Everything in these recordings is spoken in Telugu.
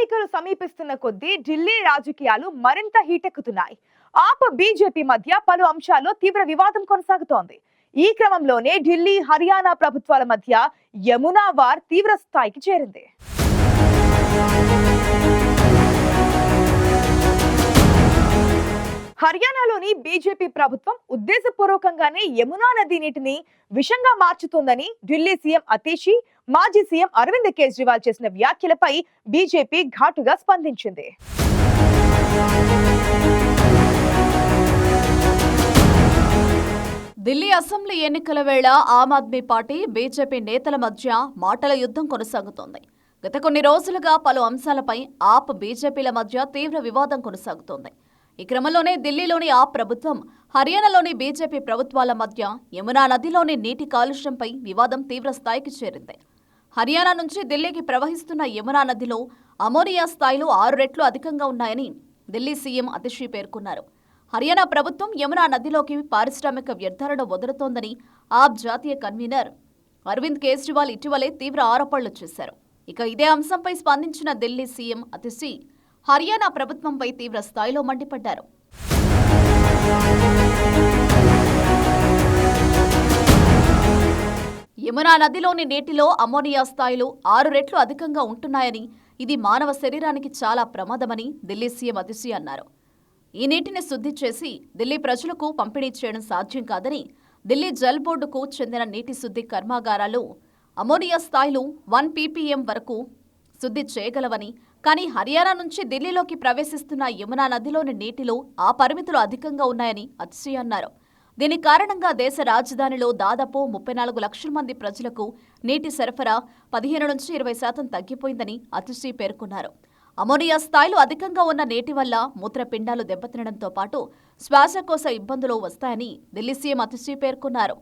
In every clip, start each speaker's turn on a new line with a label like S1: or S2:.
S1: సమీపిస్తున్న కొద్దీ ఢిల్లీ రాజకీయాలు మరింత హీటెక్కుతున్నాయి. ఆప్ బీజేపీ మధ్య పలు అంశాల్లో తీవ్ర వివాదం కొనసాగుతోంది. ఈ క్రమంలోనే ఢిల్లీ హర్యానా ప్రభుత్వాల మధ్య యమునా వార్ తీవ్ర స్థాయికి చేరింది. హర్యానాలోని బీజేపీ ప్రభుత్వం ఉద్దేశపూర్వకంగానే యమునా నది నీటిని విషంగా మార్చుతోందని ఢిల్లీ సీఎం అతీషి మాజీ సీఎం అరవింద్ కేజ్రీవాల్ చేసిన వ్యాఖ్యలపై బీజేపీ ఘాటుగా స్పందించింది.
S2: ఢిల్లీ అసెంబ్లీ ఎన్నికల వేళ ఆమ్ ఆద్మీ పార్టీ బీజేపీ నేతల మధ్య మాటల యుద్ధం కొనసాగుతోంది. గత కొన్ని రోజులుగా పలు అంశాలపై ఆప్ బీజేపీల మధ్య తీవ్ర వివాదం కొనసాగుతోంది. ఈ క్రమంలోనే ఢిల్లీలోని ఆప్ ప్రభుత్వం హర్యానాలోని బీజేపీ ప్రభుత్వాల మధ్య యమునా నదిలోని నీటి కాలుష్యంపై వివాదం తీవ్ర స్థాయికి చేరింది. హర్యానా నుంచి ఢిల్లీకి ప్రవహిస్తున్న యమునా నదిలో అమోనియా స్థాయిలు ఆరు రెట్లు అధికంగా ఉన్నాయని ఢిల్లీ సీఎం అతిషి పేర్కొన్నారు. హర్యానా ప్రభుత్వం యమునా నదిలోకి పారిశ్రామిక వ్యర్థాలను వదులుతోందని ఆప్ జాతీయ కన్వీనర్ అరవింద్ కేజ్రీవాల్ ఇటీవలే తీవ్ర ఆరోపణలు చేశారు. ఇక ఇదే అంశంపై స్పందించిన ఢిల్లీ సీఎం అతిషి హర్యానా ప్రభుత్వంపై తీవ్ర స్థాయిలో మండిపడ్డారు. యమునా నదిలోని నీటిలో అమోనియా స్థాయిలు ఆరు రెట్లు అధికంగా ఉంటున్నాయని ఇది మానవ శరీరానికి చాలా ప్రమాదమని ఢిల్లీ సీఎం అతిశీ అన్నారు. ఈ నీటిని శుద్ధి చేసి ఢిల్లీ ప్రజలకు పంపిణీ చేయడం సాధ్యం కాదని ఢిల్లీ జల్ బోర్డుకు చెందిన నీటి శుద్ధి కర్మాగారాలు అమోనియా స్థాయిలు వన్ పీపీఎం వరకు శుద్ధి చేయగలవని కానీ హర్యానా నుంచి ఢిల్లీలోకి ప్రవేశిస్తున్న యమునా నదిలోని నీటిలో ఆ పరిమితులు అధికంగా ఉన్నాయని అతిశీ అన్నారు. దీని కారణంగా దేశ రాజధానిలో దాదాపు ముప్పై నాలుగు లక్షల మంది ప్రజలకు నీటి సరఫరా పదిహేను నుంచి ఇరవై శాతం తగ్గిపోయిందని అతిశ్రీ పేర్కొన్నారు. అమోనియా స్థాయిలు అధికంగా ఉన్న నీటి వల్ల మూత్రపిండాలు దెబ్బతినడంతో పాటు శ్వాసకోశ ఇబ్బందులు వస్తాయని ఢిల్లీ సీఎం అతిశ్రీ పేర్కొన్నారు.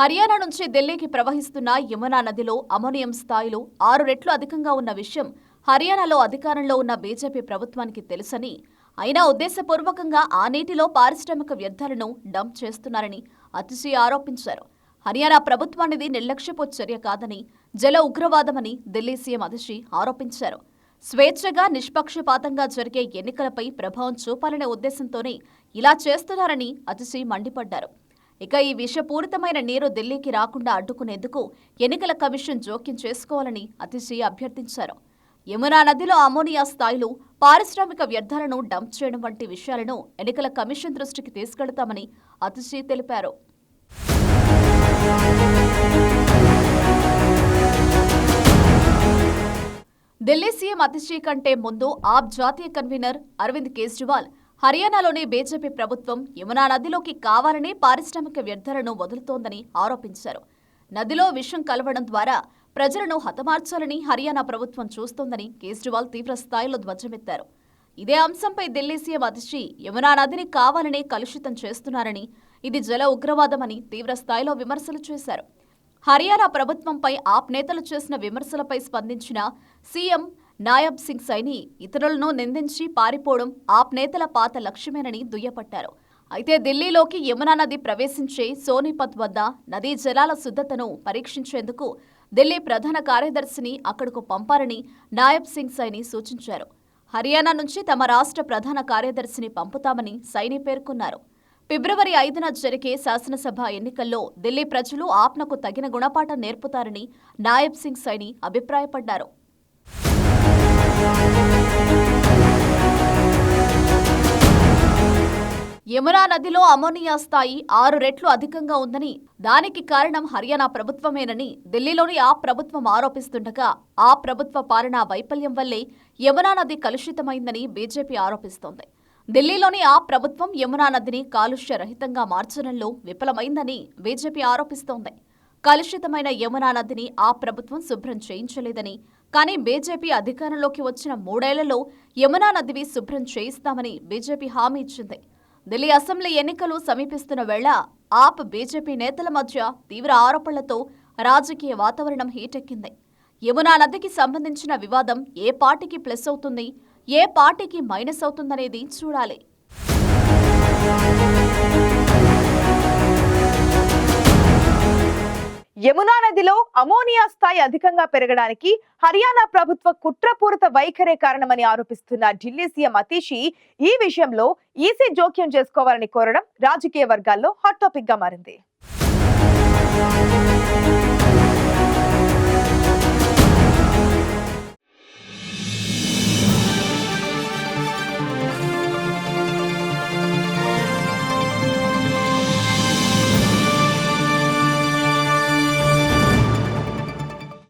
S2: హర్యానా నుంచి ఢిల్లీకి ప్రవహిస్తున్న యమునా నదిలో అమోనియం స్థాయిలు ఆరు రెట్లు అధికంగా ఉన్న విషయం హర్యానాలో అధికారంలో ఉన్న బీజేపీ ప్రభుత్వానికి తెలుసని అయినా ఉద్దేశపూర్వకంగా ఆ నీటిలో పారిశ్రామిక వ్యర్థాలను డంప్ చేస్తున్నారని అతిశీ ఆరోపించారు. హర్యానా ప్రభుత్వానిది నిర్లక్ష్యపు చర్య కాదని జల ఉగ్రవాదమని ఢిల్లీ సీఎం అతిశి ఆరోపించారు. స్వేచ్ఛగా నిష్పక్షపాతంగా జరిగే ఎన్నికలపై ప్రభావం చూపాలనే ఉద్దేశంతోనే ఇలా చేస్తున్నారని అతిశీ మండిపడ్డారు. ఇక ఈ విషపూరితమైన నీరు ఢిల్లీకి రాకుండా అడ్డుకునేందుకు ఎన్నికల కమిషన్ జోక్యం చేసుకోవాలని అతిశీ అభ్యర్థించారు. యమునా నదిలో అమోనియా స్థాయిలు పారిశ్రామిక వ్యర్థాలను డంప్ చేయడం వంటి విషయాలను ఎన్నికల కమిషన్ దృష్టికి తీసుకెళ్తామని అతిశీ తెలిపారు. ఢిల్లీ సీఎం అతిశీ కంటే ముందు ఆప్ జాతీయ కన్వీనర్ అరవింద్ కేజ్రీవాల్ హర్యానాలోని బీజేపీ ప్రభుత్వం యమునా నదిలోకి కావాలనే పారిశ్రామిక వ్యర్థాలను వదులుతోందని ఆరోపించారు. నదిలో విషం కలవడం ద్వారా ప్రజలను హతమార్చాలని హర్యానా ప్రభుత్వం చూస్తోందని కేజ్రీవాల్ తీవ్రస్థాయిలో ధ్వజమెత్తారు. ఇదే అంశంపై ఢిల్లీ సీఎం అతిశి యమునా నదిని కావాలని కలుషితం చేస్తున్నారని ఇది జల ఉగ్రవాదమని తీవ్రస్థాయిలో విమర్శలు చేశారు. హర్యానా ప్రభుత్వంపై ఆప్ నేతలు చేసిన విమర్శలపై స్పందించిన సీఎం నాయబ్ సింగ్ సైని ఇతరులను నిందించి పారిపోవడం ఆప్ నేతల పాత లక్ష్యమేనని దుయ్యపట్టారు. అయితే ఢిల్లీలోకి యమునా నది ప్రవేశించే సోనిపత్ వద్ద నదీ జలాల శుద్ధతను పరీక్షించేందుకు ఢిల్లీ ప్రధాన కార్యదర్శిని అక్కడకు పంపారని నాయబ్ సింగ్ సైని సూచించారు. హర్యానా నుంచి తమ రాష్ట్ర ప్రధాన కార్యదర్శిని పంపుతామని సైని పేర్కొన్నారు. ఫిబ్రవరి ఐదున జరిగే శాసనసభ ఎన్నికల్లో ఢిల్లీ ప్రజలు ఆప్నకు తగిన గుణపాఠం నేర్పుతారని నాయబ్ సింగ్ సైని అభిప్రాయపడ్డారు. యమునా నదిలో అమోనియా స్థాయి ఆరు రెట్లు అధికంగా ఉందని దానికి కారణం హర్యానా ప్రభుత్వమేనని ఢిల్లీలోని ఆ ప్రభుత్వం ఆరోపిస్తుండగా ఆ ప్రభుత్వ పాలనా వైఫల్యం వల్లే యమునా నది కలుషితమైందని బీజేపీ ఆరోపిస్తోంది. ఢిల్లీలోని ఆ ప్రభుత్వం యమునా నదిని కాలుష్య రహితంగా మార్చడంలో విఫలమైందని బీజేపీ ఆరోపిస్తోంది. కలుషితమైన యమునా నదిని ఆ ప్రభుత్వం శుభ్రం చేయించలేదని కానీ బీజేపీ అధికారంలోకి వచ్చిన మూడేళ్ళలో యమునా నదిని శుభ్రం చేయిస్తామని బీజేపీ హామీ ఇచ్చింది. ఢిల్లీ అసెంబ్లీ ఎన్నికలు సమీపిస్తున్న వేళ ఆప్ బీజేపీ నేతల మధ్య తీవ్ర ఆరోపణలతో రాజకీయ వాతావరణం హీటెక్కింది. యమునా నదికి సంబంధించిన వివాదం ఏ పార్టీకి ప్లస్ అవుతుంది ఏ పార్టీకి మైనస్ అవుతుందనేది చూడాలి.
S1: యమునా నదిలో అమోనియా స్థాయి అధికంగా పెరగడానికి హర్యానా ప్రభుత్వ కుట్రపూరిత వైఖరే కారణమని ఆరోపిస్తున్న ఢిల్లీ సీఎం అతీషి ఈ విషయంలో ఈసీ జోక్యం చేసుకోవాలని కోరడం రాజకీయ వర్గాల్లో హాట్ టాపిక్గా మారింది.